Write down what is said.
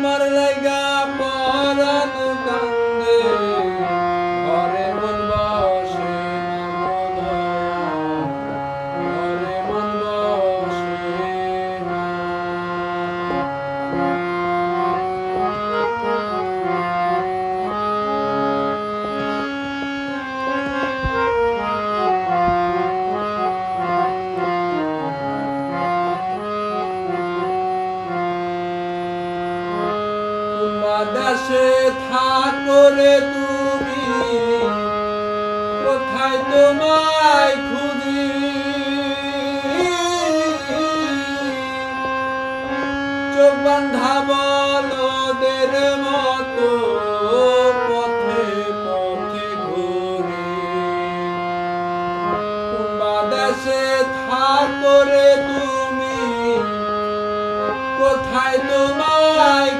amar legapo. দেশে থাকো রে তুমি। কোথায় তোমায় খুঁজি? চোখ মতো তুমি। কোথায় তোমার